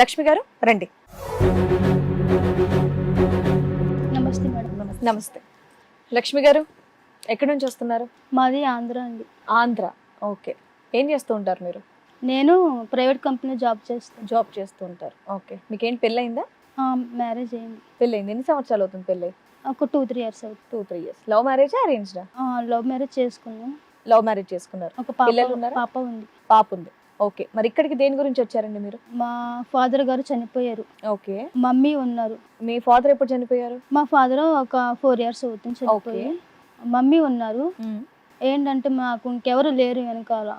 లక్ష్మి గారు రండి. నమస్తే మేడం. నమస్తే. లక్ష్మి గారు ఎక్కడి నుంచి వస్తున్నారు? మాది ఆంధ్ర అండి. ఆంధ్ర. ఓకే. ఏం చేస్తూ ఉంటారు మీరు? నేను ప్రైవేట్ కంపెనీ జాబ్ చేస్తాను జాబ్ చేస్తూ ఉంటారు. ఓకే. మీకేంటి పెళ్ళయిందా? మ్యారేజ్ అయింది. పెళ్ళయింది. ఎన్ని సంవత్సరాలు అవుతుంది పెళ్ళి ఒక టూ త్రీ ఇయర్స్ అవుతుంది. Two three years. Love marriage అరేంజ్డా? Love marriage చేసుకున్నాం. లవ్ మ్యారేజ్ చేసుకున్నారు. ఒక పాప పిల్లలు ఉన్నారా? పాప ఉంది. పాప ఉంది. ఓకే. మరి ఇక్కడికి దేని గురించి వచ్చారండి మీరు? మా ఫాదర్ గారు చనిపోయారు. ఓకే. మమ్మీ ఉన్నారు. మీ ఫాదర్ ఎప్పుడు చనిపోయారు? మా ఫాదర్ ఒక ఫోర్ ఇయర్స్ అవుతుంది చనిపోయి మమ్మీ ఉన్నారు. ఏంటంటే మాకు ఇంకెవరు లేరు వెనకాల.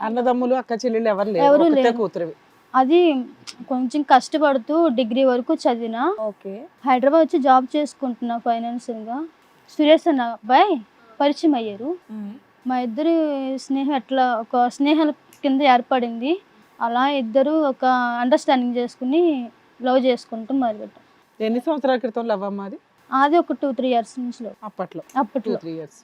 అన్నదమ్ములు అక్క చెల్లెళ్ళు ఎవరు లేరు. ఎవరు లేరు. అది కొంచెం కష్టపడుతూ డిగ్రీ వరకు చదివిన. ఓకే. హైదరాబాద్ వచ్చి జాబ్ చేసుకుంటున్నా ఫైనాన్షియల్గా సురేష్ అన్న అబ్బాయి పరిచయం అయ్యారు. మా ఇద్దరి స్నేహం ఎట్లా ఒక స్నేహాల కింద ఏర్పడింది. అలా ఇద్దరు ఒక అండర్స్టాండింగ్ చేసుకుని లవ్ చేసుకుంటూ మొదలుపెట్టాం ఎన్ని సంవత్సరాల క్రితం లవ్ అమ్మ అది? అది ఒక టూ త్రీ ఇయర్స్ నుంచి love. అప్పట్లో. అప్పట్లో. త్రీ ఇయర్స్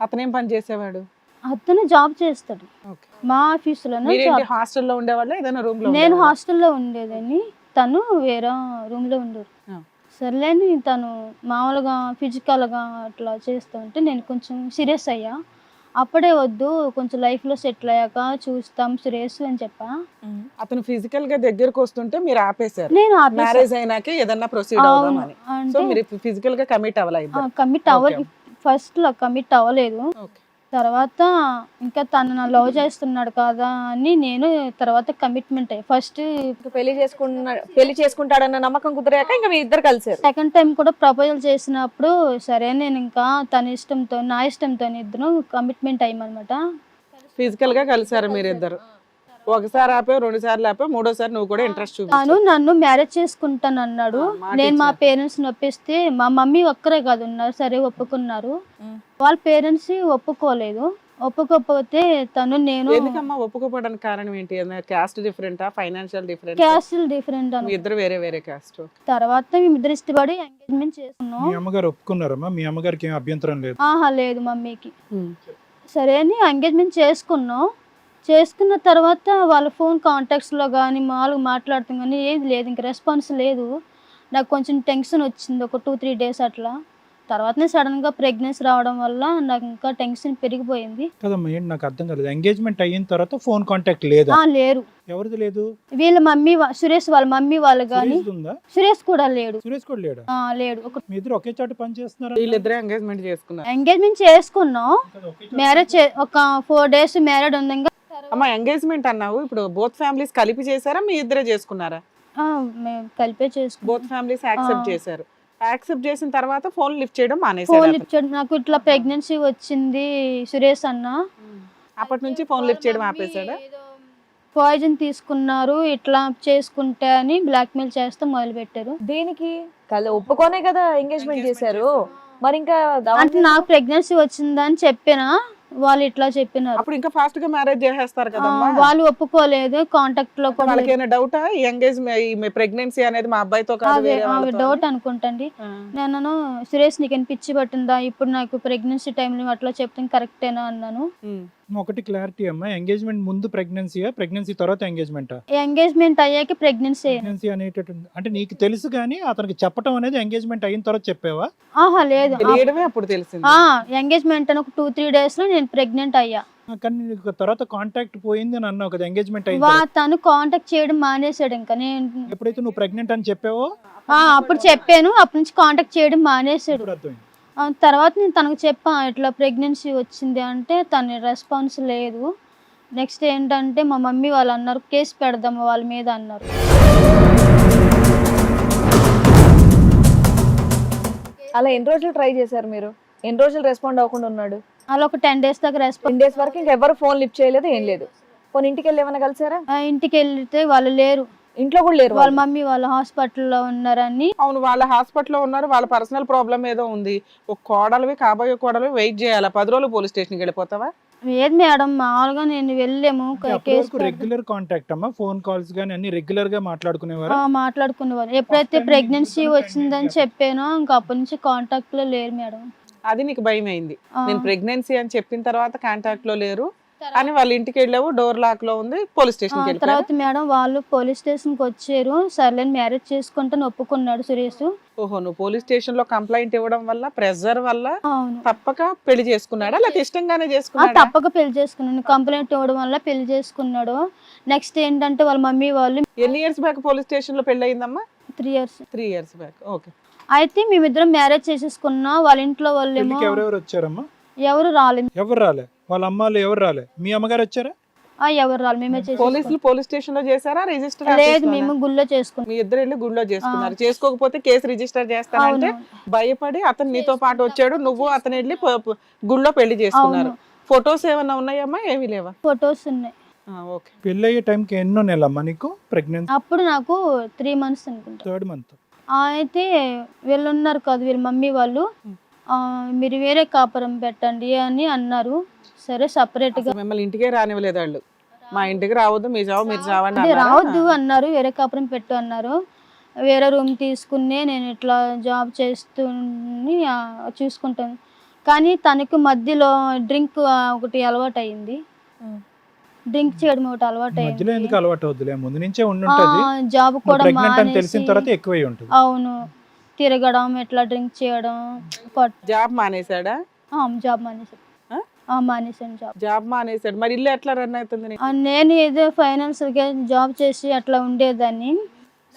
అతనేం పని చేసేవాడు? అతను జాబ్ చేస్తాడు. ఓకే. మా ఆఫీసులోనే మీరేంటి జాబ్ హాస్టల్లో ఉండేవాళ్ళ? ఏదైనా రూమ్లో నేను ఉండేవాళ్ళా? హాస్టల్లో ఉండేదని తను వేరే రూమ్లో ఉండేవారు ఆ. సర్లేని తను మామూలుగా ఫిజికల్గా అట్లా చేస్తూ ఉంటే నేను కొంచెం సీరియస్ అయ్యా. అప్పుడే వద్దు కొంచెం లైఫ్లో సెటిల్ అయ్యాక చూస్తాం సురేష్ అని చెప్పా. అతను ఫిజికల్గా దగ్గరకు వస్తుంటే మీరు ఆపేశారు. నేను. మ్యారేజ్ అయినాకే ఏదన్నా ప్రొసీడ్ అవుదామని. సో మీరు ఫిజికల్గా కమిట్ అవ్వాలి ఇద్దరు. కమిట్ అవ్వ. ఫస్ట్లో కమిట్ అవ్వలేదు. Okay. తర్వాత ఇంకా తను నా లవ్ చేస్తున్నాడు కదా అని నేను తర్వాత కమిట్మెంట్ అయ్యి ఫస్ట్ పెళ్ళి చేసుకున్న పెళ్ళి చేసుకుంటాడన్న నమ్మకం కుదిరాక ఇంకా మీ ఇద్దరు కలిసారు సెకండ్ టైం కూడా ప్రపోజల్ చేసినప్పుడు సరే నేను ఇంకా తన ఇష్టంతో నా ఇష్టంతో ఇద్దరు కమిట్మెంట్ అయ్యమనమాట ఫిజికల్గా కలిసారు మీరిద్దరు. ఒకసారి ఆపే రెండు సార్లు ఆపే మూడోసారి నువ్వు కూడా ఇంట్రెస్ట్ తను చూపించావు నన్ను మ్యారేజ్ చేసుకుంటాను అన్నాడు. నేను మా. పేరెంట్స్ ఒప్పిస్తే మా మమ్మీ ఒక్కరే కాదు ఉన్నారు సరే ఒప్పుకున్నారు. వాళ్ళ పేరెంట్స్ ఒప్పుకోలేదు. ఒప్పుకోకపోతే తను నేను ఎందుకమ్మా ఒప్పుకోపోవడానికి కారణం ఏంటి? క్యాస్ట్ డిఫరెంటా ఫైనాన్షియల్ డిఫరెంట్ క్యాస్టులు డిఫరెంట్ ఇద్దరు వేరే వేరే క్యాస్ట్ తర్వాత మేము ఇద్దరు ఇష్టపడి ఎంగేజ్మెంట్ చేసుకున్నాం. మీ అమ్మగారు ఒప్పుకున్నారమ్మా? మీ అమ్మగారికి ఏం అభ్యంతరం లేదు. ఆహా లేదు మమ్మీకి. సరే అని ఎంగేజ్మెంట్ చేసుకున్నాం. చేసుకున్న తర్వాత వాళ్ళ ఫోన్ కాంటాక్ట్స్లో కానీ మామూలుగా మాట్లాడుతాం కానీ ఏది లేదు. ఇంక రెస్పాన్స్ లేదు. నాకు కొంచెం టెన్షన్ వచ్చింది. ఒక టూ త్రీ డేస్ అట్లా. తర్వాతనే సడన్గా ప్రెగ్నెన్సీ రావడం వల్ల నాకు ఇంకా టెన్షన్ పెరిగిపోయింది. కదమ్మా ఏంటి నాకు అర్థం కాలేదు. ఎంగేజ్మెంట్ అయిన తర్వాత ఫోన్ కాంటాక్ట్ లేదా? ఆ లేరు. ఎవరిది లేదు? వీళ్ళ మమ్మీ సురేష్ వాళ్ళ మమ్మీ వాళ్ళు కానీ సురేష్ కూడా లేడు. సురేష్ కూడా లేడా? ఆ, లేడు. ఒక ఇద్దరు ఒకే చోట పని చేస్తున్నారా? వీళ్ళిద్దరే ఎంగేజ్మెంట్ చేసుకున్నారు. ఎంగేజ్మెంట్ చేసుకున్నాం. మ్యారేజ్ ఒక ఫోర్ డేస్ మ్యారేడ్ ఉంది అమ్మ ఎంగేజ్మెంట్ అన్నావు. ఇప్పుడు బోత్ ఫ్యామిలీస్ కలిపి చేశారా? మీ ఇద్దరే చేసుకున్నారా? మేము కలిపే చేసుకున్నాం. Both families accept. చేశారు. యాక్సెప్ట్ చేసిన తర్వాత ఫోన్ లిఫ్ట్ చేయడం ఫోన్ మానేశారు ఇచ్చాడు నాకు ఇట్లా ప్రెగ్నెన్సీ వచ్చింది సురేష్ అన్న. అప్పటి నుంచి ఫోన్ లిఫ్ట్ చేయడం ఆపేశాడా? పాయిజన్ తీసుకున్నారు ఇట్లా చేసుకుంటే అని బ్లాక్మెయిల్ చేస్తూ మొదలు పెట్టారు దేనికి కల ఒప్పుకోనే కదా ఎంగేజ్మెంట్ చేశారు. మరి ఇంకా అంటే నాకు ప్రెగ్నెన్సీ వచ్చిందని చెప్పిన వాళ్ళు ఇట్లా చెప్పినారు. అప్పుడు ఇంకా ఫాస్ట్గా మ్యారేజ్ చేసేస్తారు కదమ్మా. వాళ్ళు ఒప్పుకోలేదు కాంటాక్ట్లో కూడా వాళ్ళకి ఏమైనా డౌటా ఎంగేజ్ ఈ ప్రెగ్నెన్సీ అనేది మా అబ్బాయితో కాదు డౌట్ అని? అనుకుంటండి. నేను సురేష్ నీకు పిచ్చి పట్టిందా? ఇప్పుడు నాకు ప్రెగ్నెన్సీ టైంలో అట్లా చెప్తే కరెక్టేనా అన్నాను. ఒకటి క్లారిటీ అమ్మా. ఎంగేజ్మెంట్ ముందు ప్రెగ్నెన్సీయా ప్రెగ్నెన్సీ తర్వాత ఎంగేజ్మెంటా ఎంగేజ్మెంట్ అయ్యాక ప్రెగ్నెన్సీ ప్రెగ్నెన్సీ అనేటటువంటి అంటే నీకు తెలుసు కానీ అతనికి చెప్పడం అనేది ఎంగేజ్మెంట్ అయిన తర్వాత చెప్పావా? ఆహా లేదు. తెలియడమే అప్పుడు తెలిసింది. ఎంగేజ్మెంట్ అని ఒక టూ త్రీ డేస్లో నేను ప్రెగ్నెంట్ అయ్యా. కానీ నీకు తర్వాత కాంటాక్ట్ పోయింది అని అన్నావు కదా ఎంగేజ్మెంట్ తర్వాత. తను కాంటాక్ట్ చేయడం మానేశాడు ఇంకా. నేను ఎప్పుడైతే నువ్వు ప్రెగ్నెంట్ అని చెప్పావో? ఆ, అప్పుడు చెప్పాను అప్పటి నుంచి కాంటాక్ట్ చేయడం మానేశాడు. అర్థమైంది. తర్వాత నేను తనకు చెప్పా ఇట్లా ప్రెగ్నెన్సీ వచ్చింది అంటే తన రెస్పాన్స్ లేదు. నెక్స్ట్ ఏంటంటే మా మమ్మీ వాళ్ళు అన్నారు కేసు పెడదాము వాళ్ళ మీద అన్నారు. అలా ఎన్ని రోజులు ట్రై చేశారు మీరు? ఎన్ని రోజులు రెస్పాండ్ అవ్వకుండా ఉన్నాడు? అలా ఒక టెన్ డేస్ దాకా టెన్ డేస్ వరకు ఇంకా ఎవరు ఫోన్ లిఫ్ట్ చేయలేదు ఏం లేదు. పోనీ ఇంటికి వెళ్ళి ఏమైనా కలిసారా? ఇంటికి వెళ్తే వాళ్ళు లేరు. ఇంట్లో కూడా లేరు వాళ్ళ. మమ్మీ వాళ్ళ హాస్పిటల్లో ఉన్నారని. అవును వాళ్ళ హాస్పిటల్లో ఉన్నారు వాళ్ళ పర్సనల్ ప్రాబ్లం ఏదో ఉంది. ఒక కోడలివి కాబోయే కోడలు వెయిట్ చేయాలా? పది రోజులు పోలీస్ స్టేషన్కి వెళ్ళిపోతావా? ఏది మేడం మామూలుగా నేను వెళ్ళాము. రెగ్యులర్ కాంటాక్ట్ అమ్మా? ఫోన్ కాల్స్ కానీ అన్ని రెగ్యులర్గా మాట్లాడుకునేవారు? ఆ, మాట్లాడుకునేవారు. ఎప్పుడైతే ప్రెగ్నెన్సీ వచ్చిందని చెప్పానో ఇంకా అప్పటి నుంచి కాంటాక్ట్లో లేరు మేడం. అది నీకు భయం అయింది నేను ప్రెగ్నెన్సీ అని చెప్పిన తర్వాత కాంటాక్ట్లో లేరు. అని వాళ్ళ ఇంటికి వెళ్ళావు డోర్ లాక్లో ఉంది పోలీస్ స్టేషన్కి తర్వాత మేడం వాళ్ళు పోలీస్ స్టేషన్కి వచ్చారు సర్లే మ్యారేజ్ చేసుకుంటాను ఒప్పుకున్నాడు సురేష్. ఓహో నువ్వు పోలీస్ స్టేషన్లో కంప్లైంట్ ఇవ్వడం వల్ల ప్రెజర్ వల్ల అవును. తప్పక పెళ్ళి చేసుకున్నాడా? లేకపోతే ఇష్టంగానే ఆ, చేసుకున్నాడా? తప్పక పెళ్ళి చేసుకున్నాను. కంప్లైంట్ ఇవ్వడం వల్ల పెళ్ళి చేసుకున్నాడు. నెక్స్ట్ ఏంటంటే వాళ్ళ మమ్మీ వాళ్ళు ఎన్ని ఇయర్స్ బ్యాక్ పోలీస్ స్టేషన్లో పెళ్ళి అయిందమ్మా? Three years three years back okay అయితే మేమిద్దరం మ్యారేజ్ చేసేసుకున్నాం. వాళ్ళ ఇంట్లో వాళ్ళేమో పెళ్ళికి ఎవరెవరు వచ్చారమ్మా? ఎవరు రాలేదు. ఎవరు రాలే? వాళ్ళ అమ్మాలు ఎవరు రాలే? మీ అమ్మగారు వచ్చారా? ఆ, ఎవరు మేమే పోలీసులు పోలీస్ స్టేషన్లో చేశారా? రిజిస్టర్ లేదు మేము గుళ్ళో చేసుకున్నాం. మీ ఇద్దరు వెళ్ళి గుడిలో చేసుకున్నారు. చేసుకోకపోతే కేసు రిజిస్టర్ చేస్తానంటే భయపడి అతను నీతో పాటు వచ్చాడు నువ్వు అతను వెళ్ళి ప- ప- గుడిలో పెళ్ళి చేసుకున్నారు. ఫొటోస్ ఏమన్నా ఉన్నాయమ్మా? ఏమీ లేవా? ఫొటోస్ ఉన్నాయి. ఓకే. పెళ్ళి అయ్యే టైంకి ఎన్నో నెలమ్మా నీకు ప్రెగ్నెన్సీ? అప్పుడు నాకు త్రీ మంత్స్ అనుకుంటా. Third month. అయితే వీళ్ళు ఉన్నారు కదా వీళ్ళ మమ్మీ వాళ్ళు. మీరు వేరే కాపురం పెట్టండి అని అన్నారు. సరే సపరేట్గా మిమ్మల్ని ఇంటికే రానివ్వలేదు వాళ్ళు. మా ఇంటికి రావద్దు మీ జాబ్ మీరు చావండి? రావద్దు అన్నారు వేరే కాపురం పెట్టు అన్నారు. వేరే రూమ్ తీసుకుని నేను ఇట్లా జాబ్ చేస్తూ చూసుకుంటాను. కానీ తనకు మధ్యలో డ్రింక్ ఒకటి అలవాటు అయింది. డ్రింక్ చేయడం ఒకటి అలవాటు మధ్యలో ఎందుకు అయింది అలవాటు అవుద్దులే? ముందు నుంచే ఉండుంటది. జాబ్ కూడా తెలిసిన తర్వాత ఎక్కువై ఉంటుంది. అవును. తిరగడం ఇట్లా డ్రింక్ చేయడం జాబ్ మానేశాడా? ఆ, జాబ్ మానేసాను జాబ్. జాబ్ మానేశాడు. మరి ఇల్లు ఎట్లా రన్ అవుతుంది నేను ఏదో ఫైనాన్స్ జాబ్ చేసి అట్లా ఉండేదాన్ని.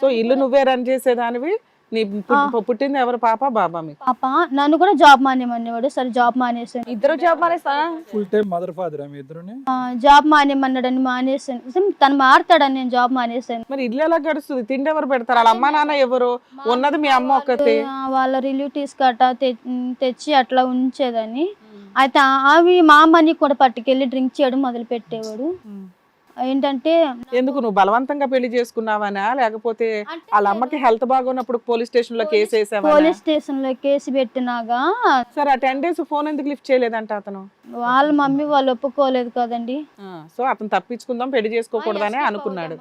సో ఇల్లు నువ్వే రన్ చేసేదానివి? నీ పు- పుట్టింది ఎవరు? పాప బాబా మీకు పాప నన్ను కూడా జాబ్ మానేమనేవాడు సరే జాబ్ మానేసాను ఇద్దరు జాబ్ మానేస్తా ఫుల్ టైం మదర్ ఫాదర్ మీ ఇద్దరుని? ఆ, జాబ్ మానేమన్నాడని మానేసాను అసలు తను మారుతాడని నేను జాబ్ మానేసాను మరి ఇల్లు ఎలా గడుస్తుంది? తిండి ఎవరు పెడతారు? వాళ్ళ అమ్మ నాన్న ఎవరు? ఉన్నది మీ అమ్మ ఒక్కతే. ఆ, వాళ్ళ రిలేటివ్స్ గట్టా తె- తెచ్చి అట్లా ఉంచేదని. అయితే ఆ- అవి మా మనీ కూడా పట్టుకెళ్ళి డ్రింక్ చేయడం మొదలు పెట్టేవాడు ఏంటంటే ఎందుకు నువ్వు బలవంతంగా పెళ్ళి చేసుకున్నావనా? లేకపోతే వాళ్ళ అమ్మకి హెల్త్ బాగున్నప్పుడు పోలీస్ స్టేషన్లో కేసు వేసావా పోలీస్ స్టేషన్లో కేసు పెట్టినాగా. సరే ఆ టెన్ డేస్ ఫోన్ ఎందుకు లిఫ్ట్ చేయలేదంట అతను? వాళ్ళ మమ్మీ వాళ్ళు ఒప్పుకోలేదు కదండి. సో అతను తప్పించుకుందాం పెళ్ళి చేసుకోకూడదనే అనుకున్నాడు.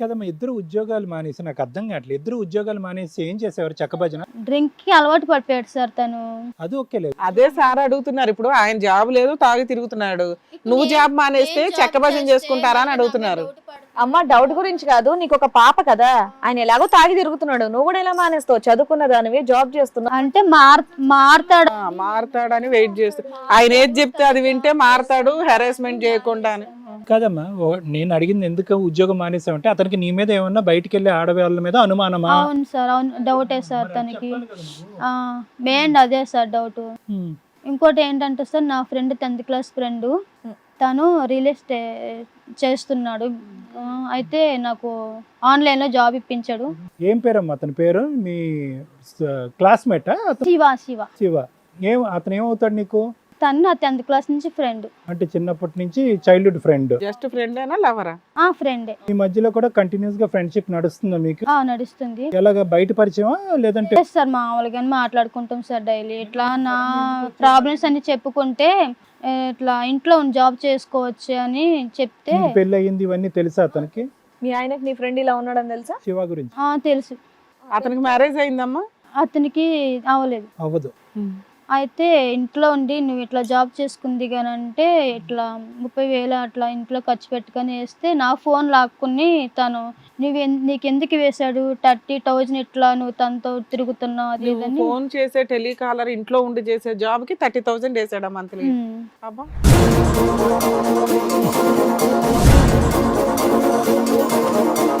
కదమ్మా ఇద్దరు ఉద్యోగాలు మానేసి నాకు అర్థం కావట్లేదు. ఇద్దరు ఉద్యోగాలు మానేసి ఏం చేసేవారు చక్కభజన డ్రింక్కి అలవాటు పడిపోయాడు సార్ తను. అది ఓకే లేదు. అదే సార్ అడుగుతున్నారు ఇప్పుడు ఆయన జాబ్ లేదు తాగి తిరుగుతున్నాడు. నువ్వు జాబ్ మానేస్తే చెక్కభజన చేసుకుంటారా అని అడుగుతున్నారు. అమ్మ డౌట్ గురించి కాదు నీకు ఒక పాప కదా. ఆయన ఎలాగో తాగి తిరుగుతున్నాడు. నువ్వు కూడా ఎలా మానేస్తావు? చదువుకున్న దానివి జాబ్ చేస్తున్నావు. అంటే మార్ మారుతాడు. మారతాడని వెయిట్ చేస్తూ. ఆయన ఏది చెప్తే అది వింటే మారతాడు హెరాస్మెంట్ చేయకుండా అని కాదమ్మా. నేను అడిగింది ఎందుకు ఉద్యోగం మానేసావంటే అతనికి నీ మీద ఏమన్నా బయటికి వెళ్ళే ఆడవాళ్ళ మీద అనుమానమా? అవును సార్ అవును. డౌటే సార్ తనకి. మెయిన్ అదే సార్ డౌట్. ఇంకోటి ఏంటంటే సార్ నా ఫ్రెండ్ టెన్త్ క్లాస్ ఫ్రెండ్ తను రియల్ ఎస్టేట్ చేస్తున్నాడు. అయితే నాకు ఆన్లైన్లో జాబ్ ఇప్పించాడు. ఏం పేరమ్మా అతని పేరు? మీ క్లాస్మేటా? శివ శివ. శివ. ఏం అతను ఏమవుతాడు నీకు? తను నా టెన్త్ క్లాస్ నుంచి ఫ్రెండ్. అంటే చిన్నప్పటి నుంచి చైల్డ్హుడ్ ఫ్రెండ్ జస్ట్ ఫ్రెండ్ అయినా లవరా? ఆ ఫ్రెండే. ఈ మధ్యలో కూడా కంటిన్యూస్గా ఫ్రెండ్షిప్ నడుస్తుందా మీకు? ఆ నడుస్తుంది. ఎలాగ బయట పరిచయమా లేదంటే లేదు సార్ మామూలుగానే మాట్లాడుకుంటాం సార్ డైలీ. ఇట్లా నా ప్రాబ్లమ్స్ అన్ని చెప్పుకుంటే ఏ, ఇట్లా ఇంట్లో జాబ్ చేసుకోవచ్చు అని చెప్తే నీకు పెళ్ళి అయ్యింది ఇవన్నీ తెలుసా అతనికి? మీ ఆయనకి నీ ఫ్రెండ్ ఇలా ఉన్నాడని తెలుసా? శివ గురించి. ఆ, తెలుసు. అతనికి మ్యారేజ్ అయిందమ్మా? అతనికి అవ్వలేదు అవ్వదు. అయితే ఇంట్లో ఉండి నువ్వు ఇట్లా జాబ్ చేసుకుంది కానీ అంటే ఇట్లా ముప్పై వేలు అట్లా ఇంట్లో ఖర్చు పెట్టుకొని వేస్తే నా ఫోన్ లాక్కుని తను నువ్వు నీకు ఎందుకు వేశాడు? థర్టీ థౌజండ్ ఇట్లా నువ్వు తనతో తిరుగుతున్నావు అది ఇదని. ఫోన్ చేసే టెలికాలర్ ఇంట్లో ఉండి చేసే జాబ్కి థర్టీ థౌసండ్ వేసాడా మంత్లీ. అబ్బా.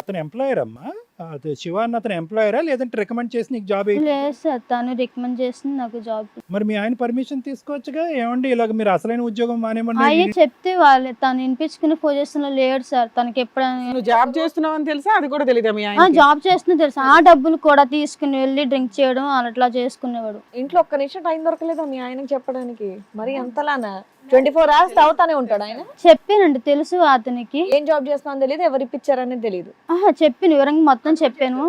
అతను ఎంప్లాయర్ అమ్మా? అదే శివ అన్న అతను ఎంప్లాయరా లేదంటే రికమెండ్ చేసి నీకు జాబ్ లేదు సార్ తను రికమెండ్ చేసింది నాకు జాబ్ మరి మీ ఆయన పర్మిషన్ తీసుకోవచ్చుగా? ఏమండి ఇలాగ మీరు అసలైన ఉద్యోగం అయ్యే మానేమని చెప్తే వాళ్ళు తను వినిపించుకునే పొజిషన్లో లేడు సార్. తనకి ఎప్పుడైనా నువ్వు జాబ్ చేస్తున్నావు అని తెలుసా? అది కూడా తెలియదా మీ ఆ, ఆయన జాబ్ చేస్తున్నా తెలుసు? ఆ డబ్బులు కూడా తీసుకుని వెళ్ళి డ్రింక్ చేయడం అట్లా చేసుకునేవాడు. ఇంట్లో ఒక్క నిమిషం టైం దొరకలేదా మీ ఆయనకి చెప్పడానికి? మరి అంతలానా? ట్వంటీ ఫోర్ అవర్స్ తాగుతానే ఉంటాడు ఆయన? చెప్పానండి తెలుసు అతనికి. ఏం జాబ్ చేస్తున్నాను తెలియదు ఎవరు ఇప్పించారనేది తెలియదు ఆహా చెప్పాను వివరంగా మొత్తం చెప్పాను.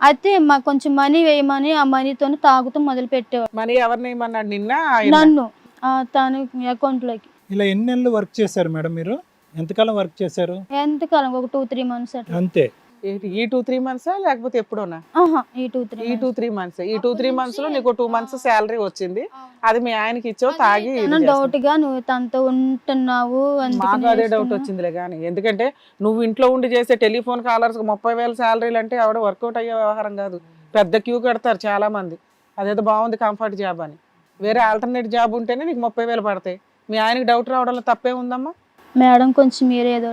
అయితే మాకు కొంచెం మనీ వేయమని ఆ మనీతో తాగుతూ మొదలు పెట్టేవాడు మనీ ఎవరిని ఏమన్నాడు నిన్న? ఆయన? నన్ను ఆ, తన అకౌంట్లోకి ఇలా ఎన్ని నెలలు వర్క్ చేశారు మేడం మీరు? ఎంతకాలం వర్క్ చేశారు? ఎంతకాలం? ఒక టూ త్రీ మంత్స్ అట్లా. అంతే. ఈ టూ త్రీ మంత్స్ లేకపోతే ఎప్పుడోనా? ఈ టూ త్రీ ఈ టూ త్రీ మంత్స్ ఈ టూ త్రీ మంత్స్లో నీకు టూ మంత్స్ శాలరీ వచ్చింది. అది మీ ఆయనకి ఇచ్చావు తాగి. డౌట్గా నువ్వు తనతో ఉంటున్నావు మాకు అదే డౌట్. వచ్చిందిలే కానీ ఎందుకంటే నువ్వు ఇంట్లో ఉండి చేసే టెలిఫోన్ కాలర్స్ ముప్పై వేల శాలరీలు అంటే ఆవిడ వర్కౌట్ అయ్యే వ్యవహారం కాదు. పెద్ద క్యూ కడతారు చాలా మంది. అదేదో బాగుంది కంఫర్ట్ జాబ్ అని. వేరే ఆల్టర్నేట్ జాబ్ ఉంటేనే నీకు ముప్పై వేలు పడతాయి. మీ ఆయనకి డౌట్ రావడంలో తప్పే ఉందమ్మా? మేడం కొంచెం మీరే ఏదో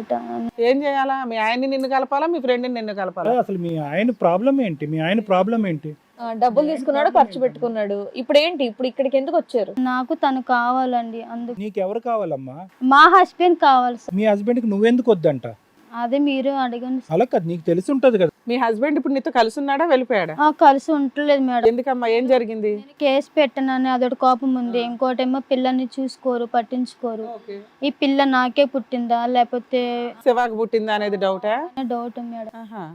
ఏం చేయాలా? మీ ఆయన్ని నిన్ను కలపాలా? మీ ఫ్రెండ్ని నిన్ను కలపాలా? అసలు మీ ఆయన ప్రాబ్లం ఏంటి? మీ ఆయన ప్రాబ్లం ఏంటి? ఆ, డబ్బులు తీసుకున్నాడు ఖర్చు పెట్టుకున్నాడు. ఇప్పుడు ఏంటి ఇప్పుడు ఇక్కడికి ఎందుకు వచ్చారు? నాకు తను కావాలండి అందుకు నీకు ఎవరు కావాలమ్మా? మా హస్బెండ్ కావాలి సార్. మీ హస్బెండ్కి నువ్వెందుకు వద్దంట? అదే మీరు అడగండి. అలా కాదు నీకు తెలిసి ఉంటది కదా. మీ హస్బెండ్ ఇప్పుడు నీతో కలిసి ఉన్నాడా వెళ్ళిపోయాడా? ఆ, కలిసి ఉండలేదు మేడం. ఎందుకమ్మా ఏం జరిగింది? నేను కేసు పెట్టనని అదొకటి కోపం ఉంది. ఇంకోటేమో పిల్లల్ని చూసుకోరు పట్టించుకోరు. ఈ పిల్ల నాకే పుట్టిందా లేకపోతే శివాకి పుట్టిందా అనేది డౌటా? Doubt madam? ఆహా.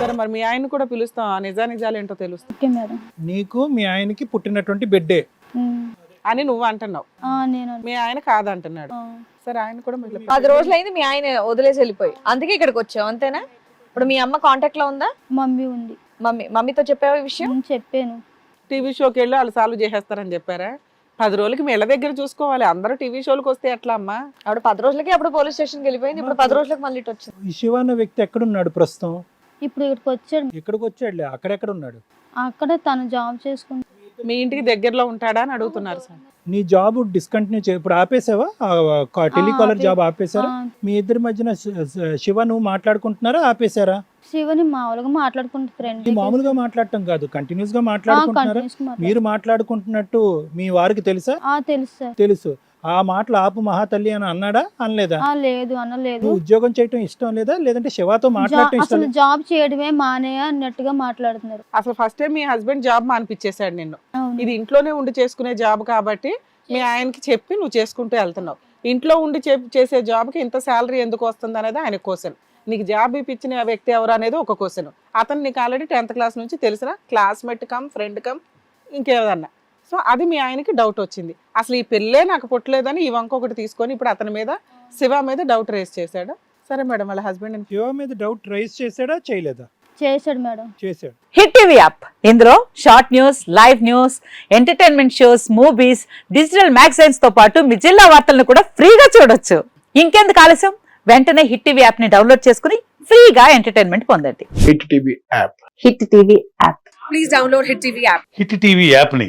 సరే మరి మీ ఆయన కూడా పిలుస్తాం. ఆ నిజా నిజాలు ఏంటో తెలుస్తుంది ఓకే మేడం. నీకు మీ ఆయనకి పుట్టినటువంటి బిడ్డే. ఉమ్. అని నువ్వు అంటున్నావు. ఆ, నేను మీ ఆయన కాదంటున్నాడు. ఆ. సరే ఆయన కూడా పది రోజులైంది మీ ఆయన వదిలేసి వెళ్ళిపోయి. అందుకే ఇక్కడికి వచ్చావు అంతేనా? ఇప్పుడు మీ అమ్మ కాంటాక్ట్లో ఉందా? మమ్మీ ఉంది. మమ్మీ మమ్మీతో చెప్పావా ఈ విషయం? నేను చెప్పాను. టీవీ షోకి వెళ్ళి వాళ్ళు సాల్వ్ చేసేస్తారని చెప్పారా? పది రోజులకి మీ ఇళ్ళ దగ్గర చూసుకోవాలి. అందరూ టీవీ షోలకు వస్తే ఎట్లా అమ్మా? ఆవిడ పది రోజులకి అప్పుడు పోలీస్ స్టేషన్కి వెళ్ళిపోయింది. ఇప్పుడు పది రోజులకి మళ్ళీ ఇటు వచ్చింది. ఈ శివ అన్న వ్యక్తి ఎక్కడున్నాడు ప్రస్తుతం? ఇప్పుడు ఇక్కడికి వచ్చాడు. ఇక్కడికి వచ్చాడులే. అక్కడెక్కడ ఉన్నాడు? అక్కడ తను జాబ్ చేసుకుంటా మీ ఇంటికి దగ్గరలో ఉంటాడా అని అడుగుతున్నారు సార్. నీ జాబ్ డిస్కంటిన్యూ చే ఇప్పుడు ఆపేసావా? Telecaller job ఆపేశారా? మీ ఇద్దరి మధ్యన శివ నువ్వు మాట్లాడుకుంటున్నారా? ఆపేశారా? శివని మామూలుగా మాట్లాడుకుంటే ఫ్రెండ్ మామూలుగా మాట్లాడటం కాదు కంటిన్యూస్గా మాట్లాడుకుంటున్నారా? మీరు మాట్లాడుకుంటున్నట్టు మీ వారికి తెలుసా? తెలుసు తెలుసు. ఆ మాటలు ఆపు మహాతల్లి అని అన్నాడా? అనలేదా? ఆ, లేదు అనలేదు. నువ్వు ఉద్యోగం చేయటం ఇష్టం లేదా? లేదంటే శివతో జా- మాట్లాడటం ఇష్టం అసలు లేదా? జాబ్ చేయడమే మానేయ అన్నట్టుగా మాట్లాడుతున్నారు. అసలు ఫస్ట్ టైం మీ హస్బెండ్ జాబ్ మానిపించేశాడు నిన్ను. అవును. ఇది ఇంట్లోనే ఉండి చేసుకునే జాబ్ కాబట్టి మీ ఆయనకి చెప్పి నువ్వు చేసుకుంటూ వెళ్తున్నావు. ఇంట్లో ఉండి చే- చేసే జాబ్కి ఇంత శాలరీ ఎందుకు వస్తుంది అనేది ఆయన క్వశ్చన్ నీకు జాబ్ ఇప్పించిన వ్యక్తి ఎవరు అనేది ఒక క్వశ్చన్ అతను నీకు ఆల్రెడీ టెన్త్ క్లాస్ నుంచి తెలిసిన క్లాస్మేట్ కమ్ ఫ్రెండ్ కమ్ ఇంకేదన్నా. సో అది మీ ఆయనకి డౌట్ వచ్చింది. అసలు ఈ పెళ్ళే నాకు పుట్టలేదని ఈ వంక ఒకటి తీసుకొని ఇప్పుడు అతని మీద శివ మీద డౌట్ రేస్ చేశాడు? సరే మేడం వాళ్ళ హస్బెండ్ శివ మీద డౌట్ రైజ్ చేశాడా చేయలేదా? చేశాడు మేడం. చేశాడు. హిట్ టీవీ యాప్ ఇందులో short news live news entertainment shows movies digital మ్యాగజైన్స్తో పాటు మీ జిల్లా వార్తలను కూడా ఫ్రీగా చూడొచ్చు. ఇంకెందుకు ఆలస్యం? వెంటనే హిట్ టీవీ యాప్ని డౌన్లోడ్ చేసుకుని ఫ్రీగా ఎంటర్టైన్మెంట్ పొందండి. Hit TV app Hit TV app Hit TV యాప్ని